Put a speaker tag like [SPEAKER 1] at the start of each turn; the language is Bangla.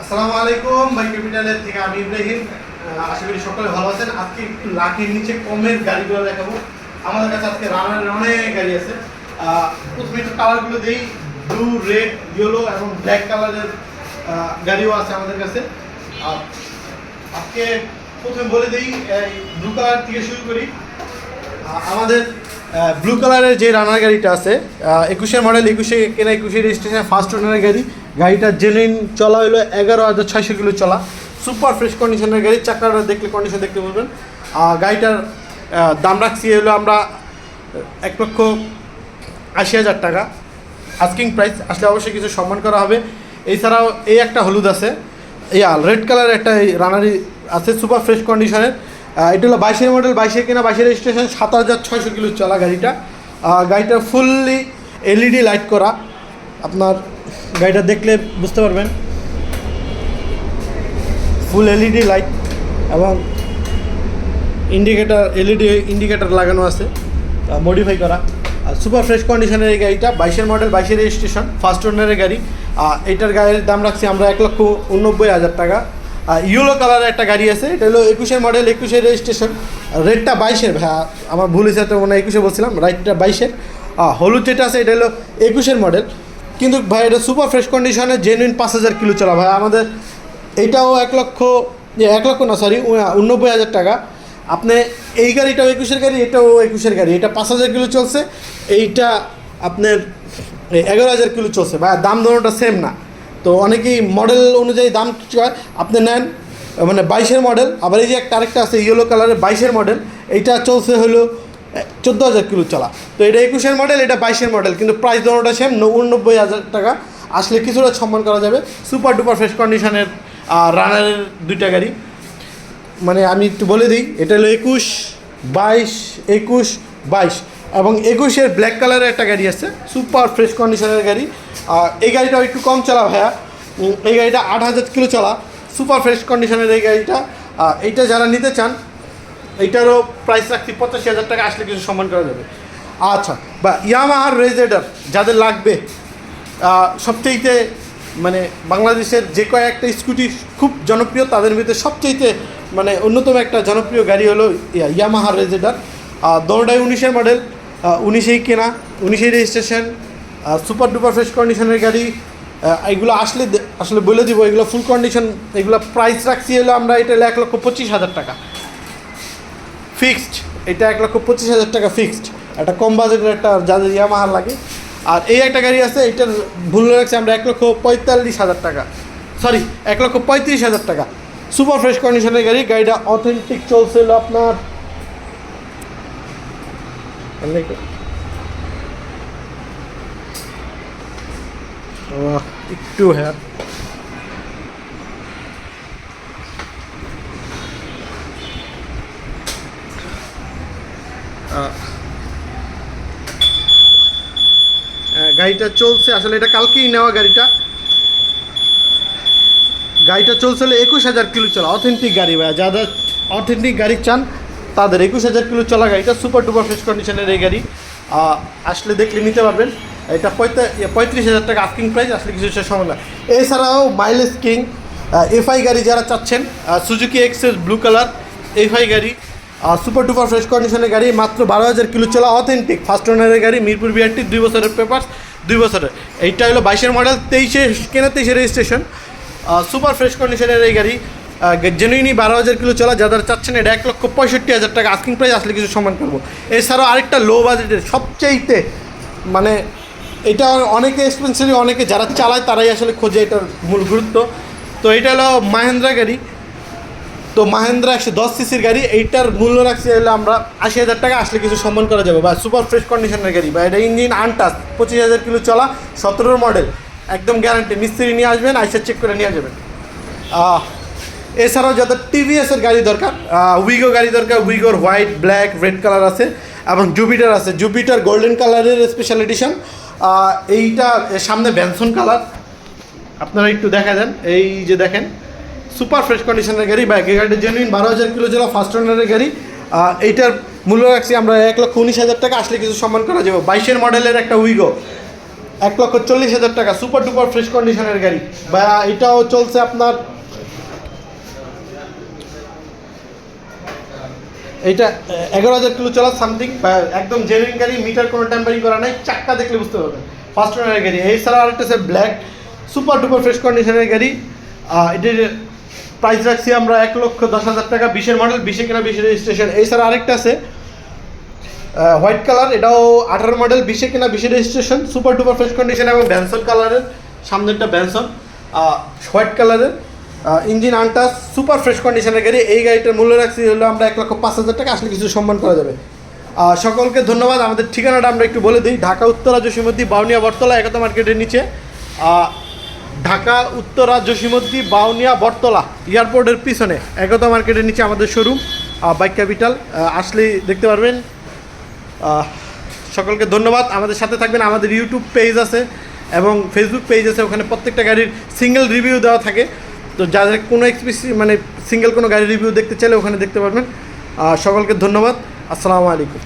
[SPEAKER 1] আসসালামু আলাইকুম, ভাই ক্যাপিটালের থেকে আমি ইব্রাহিম। আশা করি সকলে ভালো আছেন। আজকে একটু লাখের নিচে কমের গাড়িগুলো দেখাবো। আমাদের কাছে আজকে রানারের অনেক গাড়ি আছে। প্রথমে একটু কালারগুলো দিই। ব্লু রেড ইয়েলো এবং ব্ল্যাক কালারের গাড়িও আছে আমাদের কাছে। আর আজকে প্রথমে বলে দিই ব্লু কালার থেকে শুরু করি। আমাদের ব্লু কালারের যে রানার গাড়িটা আছে একুশের মডেল একুশে কেনা, একুশে রেজিস্ট্রেশন ফার্স্ট ওনারের গাড়ি। গাড়িটা জেনুইন চলা হলো এগারো হাজার ছয়শো কিলো চলা। সুপার ফ্রেশ কন্ডিশনের গাড়ি, চাকাটা দেখলে কন্ডিশন দেখতে বলবেন। গাড়িটার দাম রাখছি হলো আমরা এক লক্ষ আশি হাজার টাকা। আস্কিং প্রাইস আসলে অবশ্যই কিছু সম্মান করা হবে। এছাড়াও এই একটা হলুদ আছে। ইয়া রেড কালার একটা এই রানারি আছে সুপার ফ্রেশ কন্ডিশনের এটা হলো বাইশের মডেল বাইশের কিনা, বাইশের রেজিস্ট্রেশন সাত হাজার ছয়শো কিলো চলা গাড়িটা। গাড়িটা ফুললি এলইডি লাইট করা। আপনার গাড়িটা দেখলে বুঝতে পারবেন। ফুল এলইডি লাইট এবং ইন্ডিকেটার এলইডি ইন্ডিকেটার লাগানো আছে মডিফাই করা। আর সুপার ফ্রেশ কন্ডিশনের এই গাড়িটা, বাইশের মডেল বাইশের রেজিস্ট্রেশন ফার্স্ট ওনারের গাড়ি। আর এটার গাড়ির দাম রাখছি আমরা এক লক্ষ উনব্বই হাজার টাকা। আর ইয়েলো কালারের একটা গাড়ি আছে, এটা হলো একুশের মডেল একুশের রেজিস্ট্রেশন রেডটা বাইশের হ্যাঁ আমার ভুল তো মনে হয় একুশে বলছিলাম রাইটটা বাইশের। হলুদ যেটা আছে, এটা হলো একুশের মডেল কিন্তু ভাই, এটা সুপার ফ্রেশ কন্ডিশনে জেনুইন পাঁচ হাজার কিলো চলা। ভাই, আমাদের এইটাও এক লক্ষ এক লক্ষ না সরি উনব্বই হাজার টাকা। আপনি এই গাড়িটাও একুশের গাড়ি, এটাও একুশের গাড়ি। এটা পাঁচ হাজার কিলো চলছে, এইটা আপনার এগারো হাজার কিলো চলছে। বা দাম দোনোটা সেম না। তো অনেকেই মডেল অনুযায়ী দাম আপনি নেন মানে বাইশের মডেল আবার এই যে একটা আরেকটা আছে ইয়েলো কালারের বাইশের মডেল এইটা চলছে হলো চোদ্দ হাজার কিলো চলা। তো এটা একুশের মডেল এটা বাইশের মডেল কিন্তু প্রাইস দোনোটা সেম উননব্বই হাজার টাকা। আসলে কিছুটা সম্মান করা যাবে। সুপার ডুপার ফ্রেশ কন্ডিশনের রানারের দুইটা গাড়ি। মানে আমি একটু বলে দিই, এটা হলো একুশ, বাইশ একুশ, বাইশ। এবং একুশের ব্ল্যাক কালারের একটা গাড়ি আছে সুপার ফ্রেশ কন্ডিশনের গাড়ি। এই গাড়িটাও একটু কম চলা ভাইয়া। এই গাড়িটা আট হাজার কিলো চলা সুপার ফ্রেশ কন্ডিশনের এই গাড়িটা। এইটা যারা নিতে চান এইটারও প্রাইস রাখছি পঁচাশি হাজার টাকা, আসলে কিছু সম্মান করা যাবে। আচ্ছা বা ইয়ামাহার রেজেডার যাদের লাগবে সবচেয়েতে মানে বাংলাদেশের যে কয়েকটা স্কুটি খুব জনপ্রিয়, তাদের ভিতরে সবচেয়েতে মানে অন্যতম একটা জনপ্রিয় গাড়ি হলো ইয়া- ইয়ামাহা রেজেডার দোনোটাই উনিশের মডেল উনিশেই কেনা, উনিশেই রেজিস্ট্রেশন সুপার ডুপার ফ্রেশ কন্ডিশনের গাড়ি। এগুলো আসলে আসলে বলে দিব, এগুলো ফুল কন্ডিশন এগুলো প্রাইস রাখছি হলো আমরা, এটা এক লক্ষ পঁচিশ হাজার টাকা। ফিক্সড। এটা এক লক্ষ পঁচিশ হাজার টাকা ফিক্সড। একটা কম বাজেটের একটা যাদের ইয়ামাহার লাগে। আর এই একটা গাড়ি আছে, এটার ভুল রাখছি আমরা এক লক্ষ পঁয়তাল্লিশ হাজার টাকা। সরি এক লক্ষ পঁয়ত্রিশ হাজার টাকা। সুপার ফ্রেশ কন্ডিশনের গাড়ি, গাড়িটা অথেন্টিক চলছিল আপনার একটু হ্যাঁ। গাড়িটা চলছে, আসলে এটা কালকেই নেওয়া গাড়িটা। গাড়িটা চলছিল একুশ হাজার কিলো চলা অথেন্টিক গাড়ি ভাই যাদের অথেন্টিক গাড়ি চান, তাদের একুশ হাজার কিলো চলা গাড়িটা সুপার ডুপার ফ্রেশ কন্ডিশনের এই গাড়ি। আসলে দেখলে নিতে পারবেন, এটা পঁয়তা- পঁয়ত্রিশ হাজার টাকা আস্কিং প্রাইস আসলে কিছু সময় না এছাড়াও মাইলেজ কিং এফআই গাড়ি যারা চাচ্ছেন Suzuki Access blue colour FI গাড়ি সুপার ডুপার ফ্রেশ কন্ডিশনের গাড়ি মাত্র বারো হাজার কিলো চলা অথেন্টিক ফার্স্ট ওনারের গাড়ি, মিরপুর বিআরটি, দুই বছরের পেপার দুই বছরের। এইটা হলো বাইশের মডেল তেইশে, কেনা তেইশে রেজিস্ট্রেশন সুপার ফ্রেশ কন্ডিশনের এই গাড়ি জেনুইনি বারো হাজার কিলো চলা, যাদের চাচ্ছেন এটা এক লক্ষ পঁয়ষট্টি হাজার টাকা আস্কিং প্রাইস আসলে কিছু সম্মান করব। এছাড়াও আরেকটা লো বাজেটের সবচেয়েতে মানে এটা অনেকে এক্সপেন্সিভ অনেকে যারা চালায় তারাই আসলে খোঁজে এটার মূল গুরুত্ব। তো এটা হলো মাহেন্দ্রা গাড়ি। তো মাহেন্দ্রা একশো দশ সিসির গাড়ি, এইটার মূল্য রাখছি হলে আমরা আশি হাজার টাকা, আসলে কিছু সম্মান করা যাবে। বা সুপার ফ্রেশ কন্ডিশনের গাড়ি, বা এটা ইঞ্জিন আনটাস পঁচিশ হাজার কিলো চলা, সতেরোর মডেল একদম গ্যারান্টি মিস্ত্রি নিয়ে আসবেন, আইসা চেক করে নিয়ে যাবেন। এছাড়াও যাদের টিভিএসের গাড়ি দরকার উইগো গাড়ি দরকার উইগোর হোয়াইট ব্ল্যাক রেড কালার আছে, এবং জুপিটার আছে। জুপিটার গোল্ডেন কালারের স্পেশাল এডিশন এইটা সামনে ব্যানসন কালার আপনারা একটু দেখা দেন এই যে দেখেন সুপার ফ্রেশ কন্ডিশনের গাড়ি, বা গাড়িটা জেনুইন বারো হাজার কিলো চলা ফার্স্ট ওনারের গাড়ি। এইটার মূল্য রাখছি আমরা এক লক্ষ উনিশ হাজার টাকা, আসলে কিছু সম্মান করা যাবে। বাইশের মডেলের একটা উইগো এক লক্ষ চল্লিশ হাজার টাকা সুপার ডুপার ফ্রেশ কন্ডিশনের গাড়ি। বা এটাও চলছে আপনার, এইটা এগারো হাজার কিলো চলা সামথিং একদম জেনুইন গাড়ি মিটার কোনো টেম্পারিং করা নাই চাক্কা দেখলে বুঝতে পারবেন। ফার্স্ট ওনারের গাড়ি। এই ছাড়া আরেকটা আছে ব্ল্যাক সুপার ডুপার ফ্রেশ কন্ডিশনের গাড়ি। এটির প্রাইস রাখছি আমরা এক লক্ষ দশ হাজার টাকা, বিশের মডেল বিশে কেনা বিশের রেজিস্ট্রেশন এই ছাড়া আরেকটা আছে হোয়াইট কালার এটাও আঠারো মডেল বিশে কেনা বিশে registration super duper fresh condition এবং ব্যানসন কালারের সামনেরটা ব্যানসন হোয়াইট কালারের ইঞ্জিন আনটাস সুপার ফ্রেশ কন্ডিশনের গাড়ি। এই গাড়িটার মূল্য রাখছি হলো আমরা এক লক্ষ পাঁচ হাজার টাকা, আসলে কিছু সম্মান করা যাবে। সকলকে ধন্যবাদ। আমাদের ঠিকানাটা আমরা একটু বলে দিই, ঢাকা, উত্তরা জসীমদ্দি বাউনিয়া, বটতলা, একতা মার্কেটের নিচে। ঢাকা, উত্তরা জসীমদ্দি বাউনিয়া, বটতলা এয়ারপোর্টের পিছনে একতা মার্কেটের নিচে আমাদের শোরুম। বাইক ক্যাপিটাল আসলেই দেখতে পারবেন। সকলকে ধন্যবাদ। আমাদের সাথে থাকবেন আমাদের ইউটিউব পেজ আছে এবং ফেসবুক পেজ আছে, ওখানে প্রত্যেকটা গাড়ির সিঙ্গেল রিভিউ দেওয়া থাকে। তো যাদের কোনো এক্সপিসি মানে সিঙ্গেল কোনো গাড়ির রিভিউ দেখতে চাইলে ওখানে দেখতে পারবেন। সকলকে ধন্যবাদ। আসসালামু আলাইকুম।